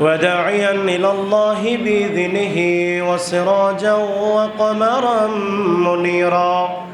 وداعيا إلى الله بإذنه وسراجا وقمرا منيرا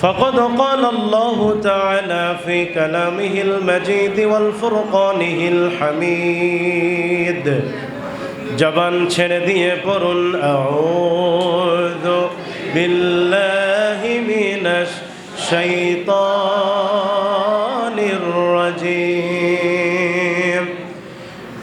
فقد قال الله تعالى في كلامه المجيد والفرقانه الحميد জবান ছেড়ে দিয়ে পড়ুন আউযু বিল্লাহি মিনাশ শাইতানির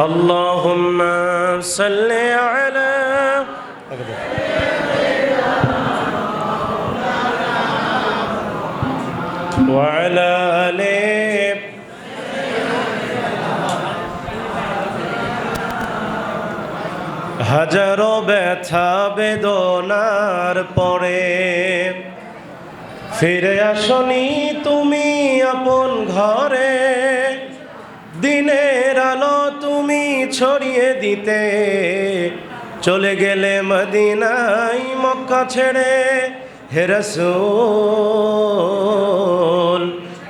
اللهم صل على وعلى آله হাজারো ব্যথা বেদনার পরে ফিরে আসনি তুমি আপন ঘরে ছড়িয়ে দিতে চলে গেলে মদিনাই মক্কা ছেড়ে হেরসুল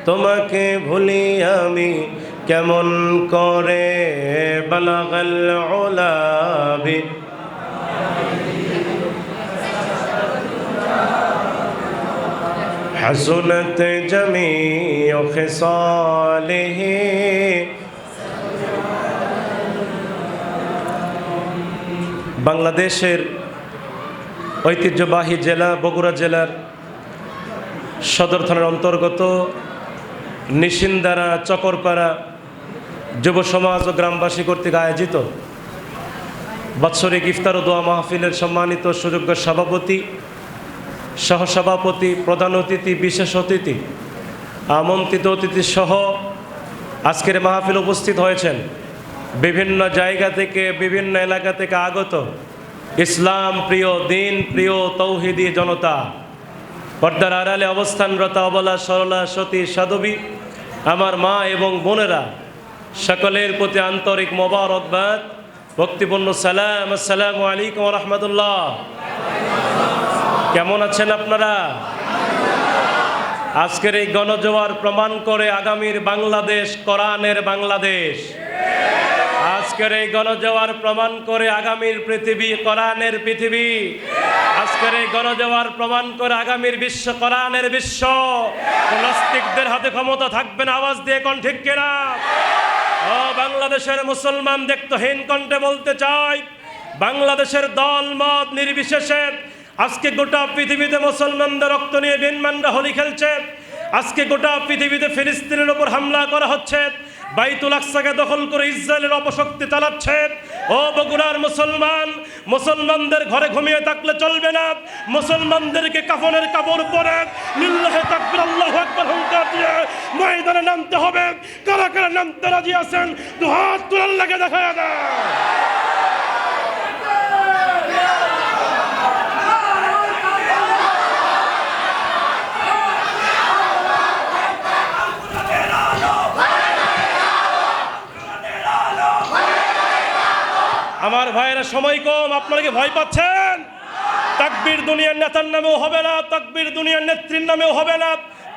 তোমাকে ভুলি আমি কেমন করে বালাগাল ওলাবি حسنت جميع خصاله বাংলাদেশের ঐতিহ্যবাহী জেলা, বগুড়া জেলার সদর থানার অন্তর্গত নিশিন্দারা চকরপাড়া যুব সমাজ ও গ্রামবাসী কর্তৃক আয়োজিত বাৎসরিক ইফতার ও দোয়া মাহফিলের সম্মানিত সুযোগ্য সভাপতি, সহসভাপতি, প্রধান অতিথি, বিশেষ অতিথি, আমন্ত্রিত অতিথি সহ আজকের মাহফিল উপস্থিত হয়েছেন বিভিন্ন জায়গা থেকে, বিভিন্ন এলাকা থেকে আগত। ইসলাম প্রিয়, দিন প্রিয়, তৌহিদি জনতা। পর্দার আড়ালে অবস্থানরত অবলা সরলা সতী সাধবী, আমার মা এবং বোনেরা, সকলের প্রতি আন্তরিক মোবারকবাদ, ভক্তিপূর্ণ সালাম। আসসালামু আলাইকুম রহমতুল্লাহ। কেমন আছেন আপনারা? আজকের এই গণজোয়ার প্রমাণ করে আগামীর বাংলাদেশ, কোরআনের বাংলাদেশ। আজকের এই গণজোয়ার প্রমাণ করে আগামীর পৃথিবী কোরআনের পৃথিবী। আজকের এই গণজোয়ার প্রমাণ করে আগামীর বিশ্ব কোরআনের বিশ্ব। নাস্তিকদের হাতে ক্ষমতা থাকবে না, আওয়াজ দিয়ে কোন ঠিক কিনা? ও বাংলাদেশের মুসলমান দেখতহীন কণ্ঠে বলতে চাই, বাংলাদেশের দল মত নির্বিশেষে আজকে গোটা পৃথিবীতে মুসলমানদের রক্ত নিয়ে বেনমানরা হোলি খেলছে। আজকে গোটা পৃথিবীতে ফিলিস্তিনের ওপর হামলা করা হচ্ছে। বাইতুল আকসাকে দখল করে ইসরায়েলের অপশক্তি চালাচ্ছে। ও বগুড়ার মুসলমান, মুসলমানদের ঘরে ঘুমিয়ে থাকলে চলবে না। মুসলমানদেরকে কাফনের কাপড় পরে লিল্লাহে তাকবীর আকবার হুঙ্কার দিয়ে ময়দানে নামতে হবে। কারা কারা নামতে রাজি আছেন? দু হাত তুলার লাগে দেখা দেয় সময় কম, আপনারা কি ভয় পাচ্ছেন? তাকবীর দুনিয়ার নেতার নামেও হবে না, তাকবীর দুনিয়ার নেত্রীর নামেও হবে না।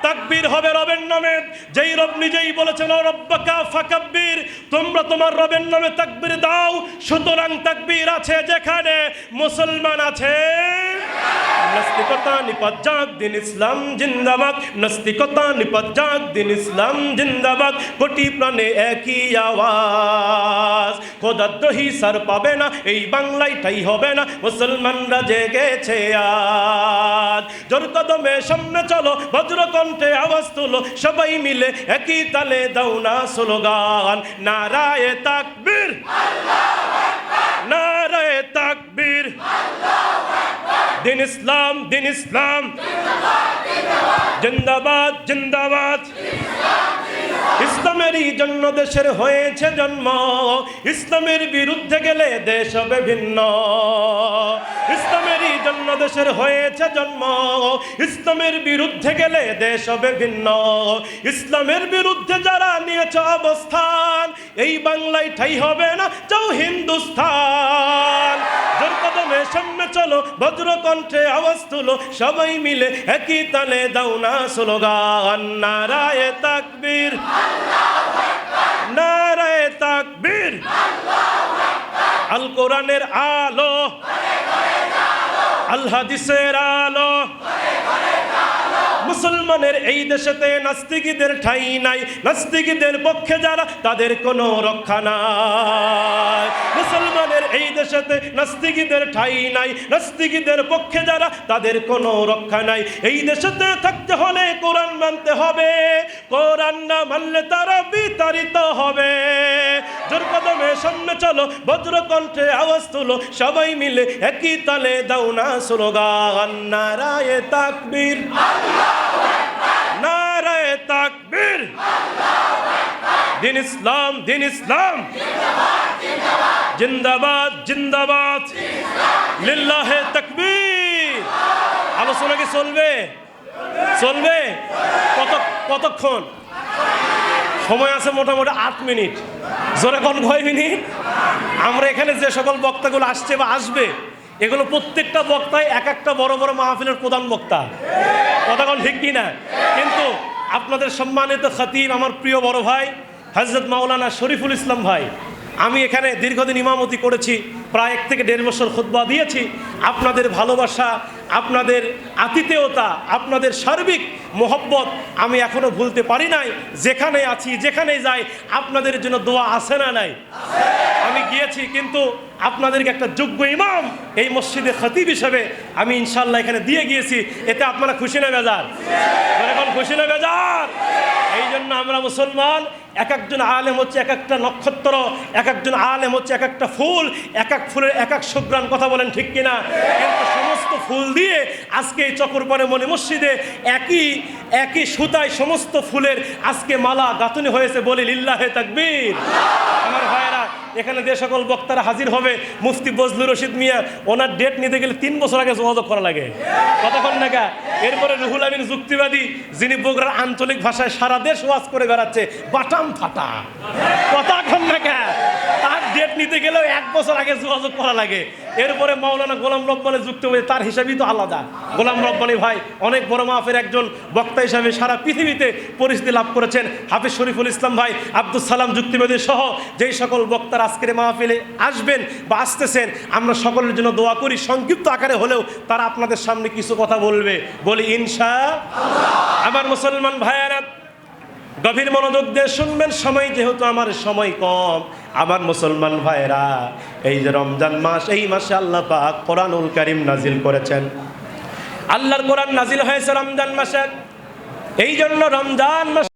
তাকবীর হবে রবের নামে। যেই রব নিজেই বলেছেন রব্বাকা ফাকাব্বির, তোমরা তোমার রবের নামে তাকবীর দাও। সুতরাং তাকবীর আছে যেখানে মুসলমান আছে। নাস্তিকতা নিপাত যাক দিন ইসলাম জিন্দাবাদ। নাস্তিকতা নিপাত যাক দিন ইসলাম জিন্দাবাদ। কোটি প্রাণে একই আওয়াজ। খোদাদ্রোহী সার পাবে না, এই বাংলায় ঠাই হবে না। মুসলমানরা জেগেছে আজ। জোর কদমে সামনে চলো বজ্র কণ্ঠে আওয়াজ তুলো, সবাই মিলে একই তালে দাও না স্লোগান। নারায়ে তাকবীর। নারায়ে তাকবীর। দিন ইসলাম দিন ইসলাম। জিন্দাবাদ জিন্দাবাদ। ইসলামেরই জন্য দেশের হয়েছে জন্ম। ইসলামের বিরুদ্ধে গেলে দেশ হবে ভিন্ন। ইসলামেরই জন্য দেশের হয়েছে জন্ম। ইসলামের বিরুদ্ধে গেলে দেশ হবে ভিন্ন। ইসলামের বিরুদ্ধে যারা নিয়েছে অবস্থান, এই বাংলায় ঠাই হবে না জোর কদমে সামনে চলো কণ্ঠে আওয়াজ তুলো, সবাই মিলে একই তালে দাও না নারায়ে তাকবীর। নারায়ে তাকবীর। আল কোরআনের আলো। আল হাদিসের আলো। মুসলমানের এই দেশেতে নাস্তিকীদের ঠাই নাই। নাস্তিকীদের পক্ষে যারা, তাদের কোনো রক্ষা নাই। মুসলমানের এই দেশেতে নাস্তিকীদের ঠাই নাই। নাস্তিকীদের পক্ষে যারা, তাদের কোনো রক্ষা নাই। এই দেশেতে থাকতে হলে কোরআন মানতে হবে। কোরআন না মানলে তারা বিতাড়িত হবে। জোর কদমে সামনে চলো, বজ্র কণ্ঠে আওয়াজ তুলো, সবাই মিলে একই তালে দাও না স্লোগান, নারায়ে তাকবীর। নারায়ে তাকবীর। দিন ইসলাম দিন ইসলাম। জিন্দাবাদ জিন্দাবাদ। লিল্লাহে তাকবীর। আলোচনা কি চলবে? চলবে? কত কতক্ষণ? সময় আছে মোটামুটি আট মিনিট। জোরে কোন মিনিট আমরা এখানে যে সকল বক্তাগুলো আসছে বা আসবে, এগুলো প্রত্যেকটা বক্তায় এক একটা বড় বড় মাহফিলের প্রধান বক্তা। কথা কোন ঠিক কি না কিন্তু আপনাদের সম্মানিত খাতিন আমার প্রিয় বড় ভাই হজরত মাওলানা শরীফুল ইসলাম ভাই, আমি এখানে দীর্ঘদিন ইমামতি করেছি। প্রায় এক থেকে দেড় বছর খুতবা দিয়েছি। আপনাদের ভালোবাসা, আপনাদের আতিথেয়তা, আপনাদের সার্বিক মোহব্বত আমি এখনও ভুলতে পারি নাই। যেখানে আছি, যেখানে যাই, আপনাদের জন্য দোয়া আছে না নাই? আমি গিয়েছি, কিন্তু আপনাদেরকে একটা যোগ্য ইমাম এই মসজিদে খতিব হিসেবে আমি ইনশাল্লাহ এখানে দিয়ে গিয়েছি। এতে আপনারা খুশি না বেজার? এখন খুশি না বেজার? এই জন্য আমরা মুসলমান, এক একজন আলেম হচ্ছে এক একটা নক্ষত্র, এক একজন আলেম হচ্ছে এক একটা ফুল, এক এক ফুলের এক এক সুগ্রাণ কথা বলেন ঠিক কিনা? কিন্তু সমস্ত ফুল দিয়ে আজকে এই চকরপাড়ে মনে মসজিদে একই একই সুতায় সমস্ত ফুলের আজকে মালা গাঁথনি হয়েছে বলি লিল্লাহে তাকবীর। আমার ভাইয়েরা এখানে যে সকল বক্তারা হাজির হবে, মুফতি বজলুর রশিদ মিয়া, ওনার ডেট নিতে গেলে তিন বছর আগে যোগাযোগ করা লাগে। কতক্ষণ নাকা এরপরে রুহুল আমিন যুক্তিবাদী, যিনি বগুড়ার আঞ্চলিক ভাষায় সারা দেশ ওয়াজ করে বেড়াচ্ছে, বাটাম ফাটা। তার ডেট নিতে গেলেও এক বছর আগে যোগাযোগ করা লাগে। এরপরে মাওলানা গোলাম রব্বানি যুক্ত হয়ে তার হিসাবেই তো আলাদা। গোলাম রব্বানি ভাই অনেক বড় মাহফের একজন বক্তা হিসাবে সারা পৃথিবীতে পরিচিতি লাভ করেছেন। হাফিজ শরীফুল ইসলাম ভাই আব্দুল সালাম যুক্তিবাদী সহ যেই সকল বক্তার আজকের মাহফিলে আসবেন বা আসতেছেন, আমরা সকলের জন্য দোয়া করি। সংক্ষিপ্ত আকারে হলেও তারা আপনাদের সামনে কিছু কথা বলবে। বলি, ইনশা আমার মুসলমান ভাইয়ারা গভীর মনোযোগ দিয়ে শুনবেন, সময় যেহেতু আমার সময় কম। আমার মুসলমান ভাইরা এই যে রমজান মাস, এই মাসে আল্লাহ পাক কোরআনুল কারিম নাজিল করেছেন। আল্লাহর কোরআন নাজিল হয়েছে রমজান মাসে। এই জন্য রমজান মাস